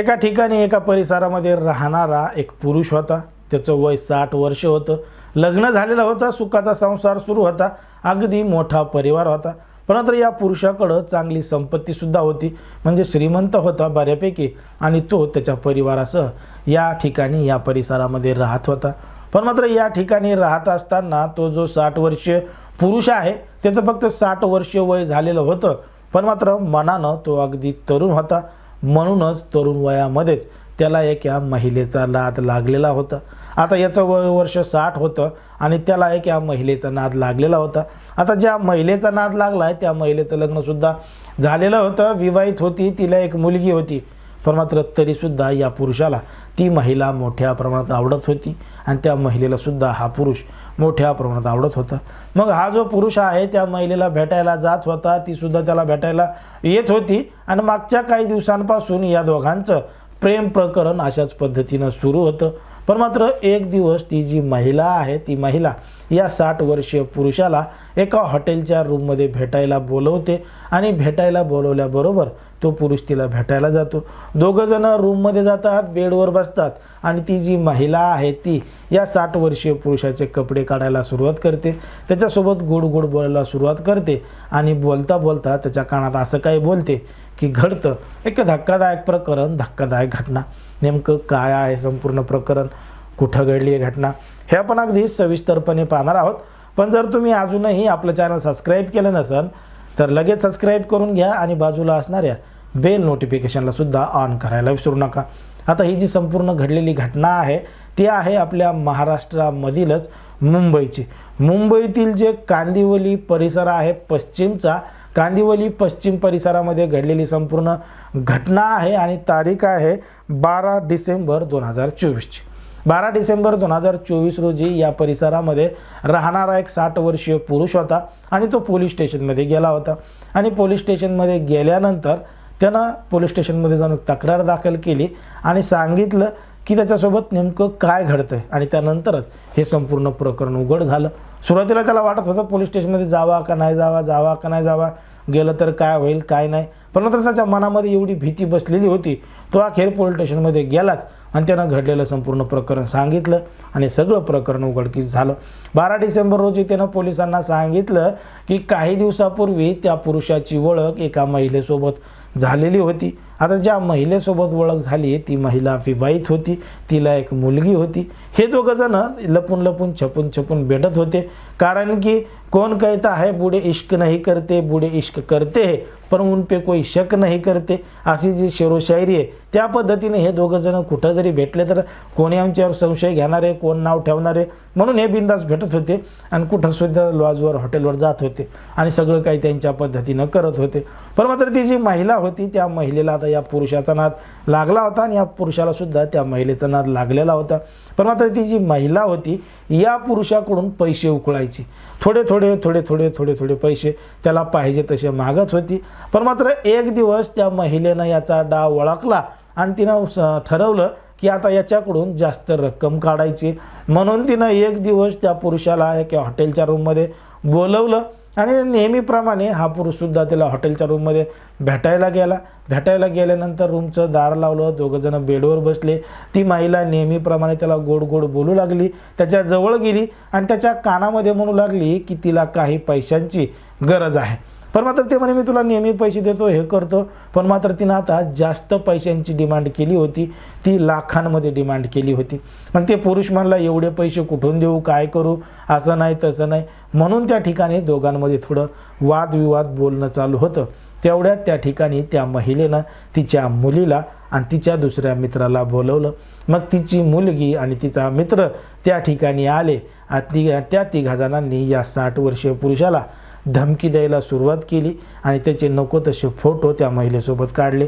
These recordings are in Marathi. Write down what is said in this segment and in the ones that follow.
एका ठिकाणी एका परिसरामध्ये राहणारा एक पुरुष होता. त्याचं वय साठ वर्ष होतं. लग्न झालेलं होतं सुखाचा संसार सुरू होता. अगदी मोठा परिवार होता. परंतु या पुरुषाकडं चांगली संपत्तीसुद्धा होती. म्हणजे श्रीमंत होता बऱ्यापैकी आणि तो त्याच्या परिवारासह या ठिकाणी या परिसरामध्ये राहत होता. पण मात्र या ठिकाणी राहत असताना तो जो साठ वर्ष पुरुष आहे त्याचं फक्त साठ वर्ष वय झालेलं होतं. पण मात्र मनानं तो अगदी तरुण होता. म्हणूनच तरुण वयामध्येच त्याला एका महिलेचा नाद लागलेला होता. आता याचं वय वर्ष साठ होतं आणि त्याला एक या महिलेचा नाद लागलेला होता. आता ज्या महिलेचा नाद लागला आहे त्या महिलेचं लग्नसुद्धा झालेलं होतं. विवाहित होती तिला एक मुलगी होती. पण मात्र तरीसुद्धा या पुरुषाला ती महिला मोठ्या प्रमाणात आवडत होती आणि त्या महिलेलासुद्धा हा पुरुष मोठ्या प्रमाणात आवडत होता. मग हा जो पुरुष आहे त्या महिलेला भेटायला जात होता तीसुद्धा त्याला भेटायला येत होती आणि मागच्या काही दिवसांपासून या दोघांचं प्रेम प्रकरण अशाच पद्धतीनं सुरू होतं. पण मात्र एक दिवस ती जी महिला आहे ती महिला या साठ वर्षीय पुरुषाला एका हॉटेलच्या रूममध्ये भेटायला बोलवते आणि भेटायला बोलवल्याबरोबर तो पुरुष तिला भेटायला जातो. दोघंजणं रूममध्ये जातात बेडवर बसतात आणि ती जी महिला आहे ती या साठ वर्षीय पुरुषाचे कपडे काढायला सुरुवात करते. त्याच्यासोबत गोड गोड बोलायला सुरुवात करते आणि बोलता बोलता त्याच्या कानात असं काही बोलते की घडतं. एक धक्कादायक प्रकरण धक्कादायक घटना. नेमकं काय आहे संपूर्ण प्रकरण? कुठं घडली आहे घटना? हे आपण अगदी सविस्तरपणे पाहणार आहोत. पण जर तुम्ही अजूनही आपलं चॅनल सबस्क्राईब केलं नसेल तर लगेच सबस्क्राईब करून घ्या आणि बाजूला असणाऱ्या बेल नोटिफिकेशनला सुद्धा ऑन करायला विसरू नका. आता ही जी संपूर्ण घडलेली घटना आहे ती आहे आपल्या महाराष्ट्रामधीलच मुंबईची. मुंबईतील जे कांदिवली परिसर आहे पश्चिमचा कांदिवली पश्चिम परिसरामध्ये घडलेली संपूर्ण घटना आहे आणि तारीख आहे बारा डिसेंबर दोन हजार चोवीसची. बारा डिसेंबर दोन हजार चोवीस रोजी या परिसरामध्ये राहणारा एक साठ वर्षीय पुरुष होता आणि तो पोलीस स्टेशनमध्ये गेला होता. आणि पोलीस स्टेशनमध्ये गेल्यानंतर त्यानं पोलीस स्टेशनमध्ये जाऊन तक्रार दाखल केली आणि सांगितलं की त्याच्यासोबत नेमकं काय घडतं आहे आणि त्यानंतरच हे संपूर्ण प्रकरण उघड झालं. सुरुवातीला त्याला वाटत होतं पोलीस स्टेशनमध्ये जावा का नाही जावा जावा का नाही जावा गेलं तर काय होईल काय नाही. पण नंतर त्याच्या मनामध्ये एवढी भीती बसलेली होती. तो अखेर पोलीस स्टेशनमध्ये गेलाच आणि त्यानं घडलेलं संपूर्ण प्रकरण सांगितलं आणि सगळं प्रकरण उघडकीस झालं. बारा डिसेंबर रोजी त्यानं पोलिसांना सांगितलं की काही दिवसापूर्वी त्या पुरुषाची ओळख एका महिलेसोबत झालेली होती. आता ज्या महिलेसोबत ओळख झाली ती महिला विवाहित होती तिला एक मुलगी होती. हे दोघंजणं लपून लपून छपून छपून भेटत होते. कारण की कोण कहता है बूढ़े इश्क नहीं करते बूढ़े इश्क करते है पण उन पे कोई शक नाही करते। अशी जी शेरोशायरी आहे. त्या पद्धतीने हे दोघं जण कुठं जरी भेटले तर कोणी आमच्यावर संशय घेणारे कोण नाव ठेवणार आहे म्हणून हे बिंदास भेटत होते आणि कुठं सुद्धा लॉजवर हॉटेलवर जात होते आणि सगळं काही त्यांच्या पद्धतीनं करत होते. पण मात्र ती जी महिला होती त्या महिलेला आता या पुरुषाचा नाद लागला होता आणि या पुरुषाला सुद्धा त्या महिलेचा नाद लागलेला होता. पण मात्र ती जी महिला होती या पुरुषाकडून पैसे उकळायची. थोडे थोडे थोडे थोडे थोडे थोडे थोडे पैसे त्याला पाहिजे तसे मागत होती. पण मात्र एक दिवस त्या महिलेनं याचा डाव ओळखला आणि तिनं स- ठरवलं की आता याच्याकडून जास्त रक्कम काढायची. म्हणून तिनं एक दिवस त्या पुरुषाला एका हॉटेलच्या रूममध्ये बोलवलं. आणि नेहमीप्रमाणे हा पुरुषसुद्धा त्याला हॉटेलच्या रूममध्ये भेटायला गेला. भेटायला गेल्यानंतर रूमचं दार लावलं दोघंजणं बेडवर बसले. ती महिला नेहमीप्रमाणे त्याला गोड गोड बोलू लागली. त्याच्याजवळ गेली आणि त्याच्या कानामध्ये म्हणू लागली की तिला काही पैशांची गरज आहे. पण मात्र ते म्हणे मी तुला नेहमी पैसे देतो हे करतो. पण मात्र तिनं आता जास्त पैशांची डिमांड केली होती. ती लाखांमध्ये डिमांड केली होती. मग ते पुरुष म्हणला एवढे पैसे कुठून देऊ? काय करू? असं नाही तसं नाही. म्हणून त्या ठिकाणी दोघांमध्ये थोडं वादविवाद बोलणं चालू होतं. तेवढ्यात त्या ठिकाणी त्या महिलेनं तिच्या मुलीला आणि तिच्या दुसऱ्या मित्राला बोलवलं. मग तिची मुलगी आणि तिचा मित्र त्या ठिकाणी आले. आणि ती त्या तिघा जणांनी या साठ वर्षीय पुरुषाला धमकी द्यायला सुरुवात केली आणि त्याचे नको तसे फोटो त्या महिलेसोबत काढले.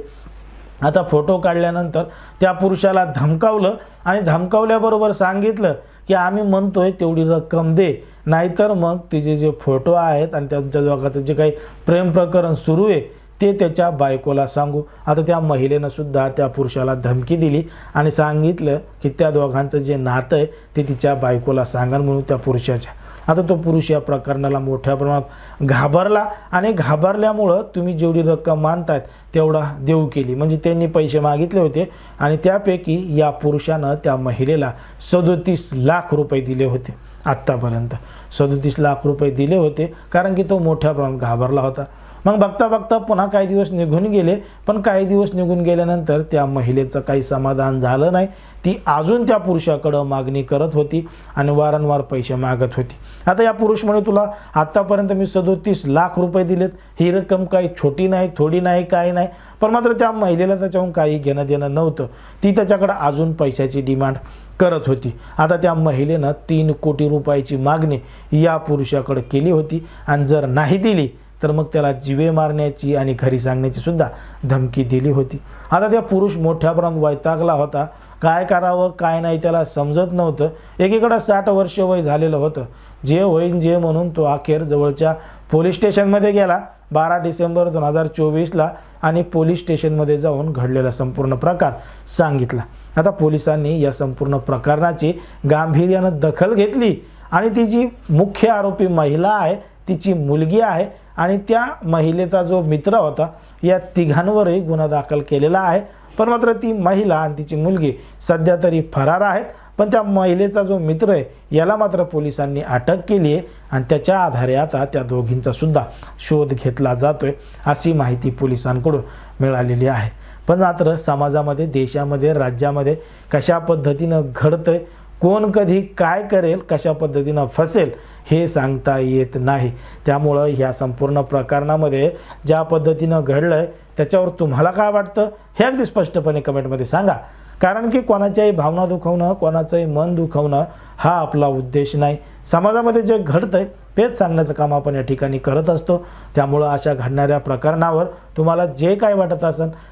आता फोटो काढल्यानंतर त्या पुरुषाला धमकावलं आणि धमकावल्याबरोबर सांगितलं की आम्ही म्हणतोय तेवढी रक्कम दे नाहीतर मग तिचे जे फोटो आहेत आणि त्यांच्या दोघाचं जे काही प्रेम प्रकरण सुरू आहे ते त्याच्या बायकोला सांगू. आता त्या महिलेनं सुद्धा त्या पुरुषाला धमकी दिली आणि सांगितलं की त्या दोघांचं जे नातं आहे ते तिच्या बायकोला सांगा म्हणून त्या पुरुषाच्या आता तो पुरुष या प्रकरणाला मोठ्या प्रमाणात घाबरला आणि घाबरल्यामुळं तुम्ही जेवढी रक्कम मानतायत तेवढा देऊ केली. म्हणजे त्यांनी पैसे मागितले होते आणि त्यापैकी या पुरुषानं त्या महिलेला सदोतीस लाख रुपये दिले होते आत्तापर्यंत. सदोतीस लाख रुपये दिले होते कारण की तो मोठ्या प्रमाणात घाबरला होता. मग बघता बघता पुन्हा काही दिवस निघून गेले. पण काही दिवस निघून गेल्यानंतर त्या महिलेचं काही समाधान झालं नाही. ती अजून त्या पुरुषाकडं मागणी करत होती आणि वारंवार पैसे मागत होती. आता या पुरुष म्हणे तुला आत्तापर्यंत मी सदोतीस लाख रुपये दिलेत. ही रक्कम काही छोटी नाही थोडी नाही काही नाही. पण मात्र त्या महिलेला त्याच्याहून काही घेणं देणं नव्हतं. ती त्याच्याकडं अजून पैशाची डिमांड करत होती. आता त्या महिलेनं तीन कोटी रुपयाची मागणी या पुरुषाकडे केली होती. आणि जर नाही दिली तर मग त्याला जिवे मारण्याची आणि घरी सांगण्याची सुद्धा धमकी दिली होती. आता त्या पुरुष मोठ्या प्रमाणात वैतागला होता. काय करावं काय नाही त्याला समजत नव्हतं. एकीकडं साठ वर्ष वय झालेलं होतं. जे होईन जे म्हणून तो अखेर जवळच्या पोलीस स्टेशनमध्ये गेला. बारा डिसेंबर दोन हजार चोवीसला आणि पोलीस स्टेशनमध्ये जाऊन घडलेला संपूर्ण प्रकार सांगितला. आता पोलिसांनी या संपूर्ण प्रकरणाची गांभीर्यानं दखल घेतली. आणि ती जी मुख्य आरोपी महिला आहे तिची मुलगी आहे आणि त्या महिलेचा जो मित्र होता या तिघांवरही गुन्हा दाखल केलेला आहे. पण मात्र ती महिला आणि तिची मुलगी सध्या तरी फरार आहेत. पण त्या महिलेचा जो मित्र आहे याला मात्र पोलिसांनी अटक केली आहे आणि त्याच्या आधारे आता त्या दोघींचा सुद्धा शोध घेतला जातोय अशी माहिती पोलिसांकडून मिळालेली आहे. पण मात्र समाजामध्ये देशामध्ये राज्यामध्ये कशा पद्धतीनं घडतंय कोण कधी काय करेल कशा पद्धतीनं फसेल हे सांगता येत नाही. त्यामुळं ह्या संपूर्ण प्रकरणामध्ये ज्या पद्धतीनं घडलं आहे त्याच्यावर तुम्हाला काय वाटतं हे अगदी स्पष्टपणे कमेंटमध्ये सांगा. कारण की कोणाच्याही भावना दुखवणं कोणाचंही मन दुखवणं हा आपला उद्देश नाही. समाजामध्ये जे घडतं आहे तेच सांगण्याचं काम आपण या ठिकाणी करत असतो. त्यामुळं अशा घडणाऱ्या प्रकरणावर तुम्हाला जे काय वाटत असेल